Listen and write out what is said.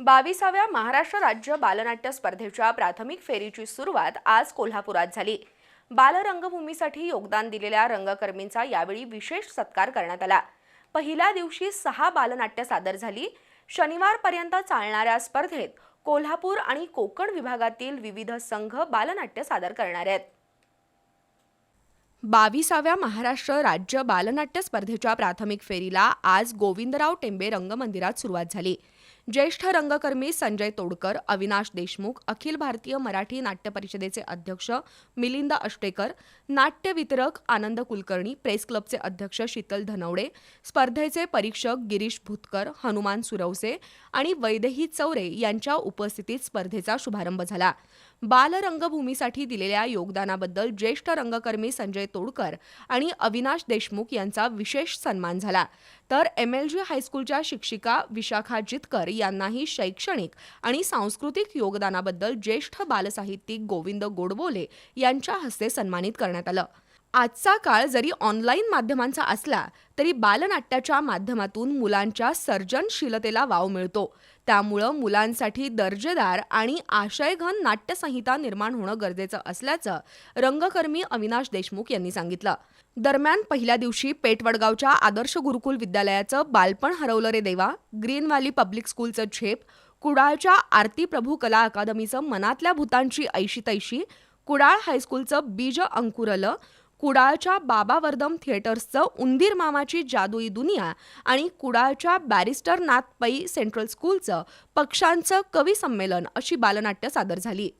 बावीसाव्या महाराष्ट्र राज्य बालनाट्य स्पर्धेच्या प्राथमिक फेरीची सुरुवात आज कोल्हापुरात झाली. बालरंगभूमीसाठी योगदान दिलेल्या रंगकर्मींचा यावेळी विशेष सत्कार करण्यात आला. पहिल्या दिवशी सहा बालनाट्य सादर झाली. शनिवारपर्यंत चालणाऱ्या स्पर्धेत कोल्हापूर आणि कोकण विभागातील विविध संघ बालनाट्य सादर करणार आहेत. बावीसाव्या महाराष्ट्र राज्य बालनाट्य स्पर्धेच्या प्राथमिक फेरीला आज गोविंदराव टेंबे रंगमंदिरात सुरुवात झाली. ज्येष्ठ रंगकर्मी संजय तोडकर अविनाश देशमुख अखिल भारतीय मराठी नाट्य परिषदेचे अध्यक्ष मिलिंद अष्टेकर नाट्य वितरक आनंद कुलकर्णी प्रेस क्लबचे अध्यक्ष शीतल धनवडे स्पर्धेचे परीक्षक गिरीश भुतकर हनुमान सुरवसे आणि वैदेही चौरे यांच्या उपस्थितीत स्पर्धेचा शुभारंभ झाला. बालरंगभूमीसाठी दिलेल्या योगदानाबद्दल ज्येष्ठ रंगकर्मी संजय तोडकर आणि अविनाश देशमुख यांचा विशेष सन्मान झाला. तर एम एल जी हायस्कूलच्या शिक्षिका विशाखा जितकर यांनाही शैक्षणिक आणि सांस्कृतिक योगदानाबद्दल ज्येष्ठ बालसाहित्यिक गोविंद गोडबोले यांच्या हस्ते सन्मानित करण्यात आलं. आजचा काळ जरी ऑनलाईन माध्यमांचा असला तरी बालनाट्याच्या माध्यमातून मुलांच्या सर्जनशीलतेला वाव मिळतो. त्यामुळं मुलांसाठी दर्जेदार आणि आशयघन नाट्यसंहिता निर्माण होणं गरजेचं असल्याचं रंगकर्मी अविनाश देशमुख यांनी सांगितलं. दरम्यान पहिल्या दिवशी पेटवडगावच्या आदर्श गुरुकुल विद्यालयाचं बालपण हरवलं रे देवा ग्रीन व्हॅली पब्लिक स्कूलचं झेप कुडाळच्या आरती प्रभू कला अकादमीचं मनातल्या भूतांची ऐशी तैशी कुडाळ हायस्कूलचं बीज अंकुरलं कुडाळच्या बाबावर्दम थिएटर्सचं उंदीर मामाची जादुई दुनिया आणि कुडाळच्या बॅरिस्टर नाथ पै सेंट्रल स्कूलचं पक्षांचं कवी संमेलन अशी बालनाट्य सादर झाली.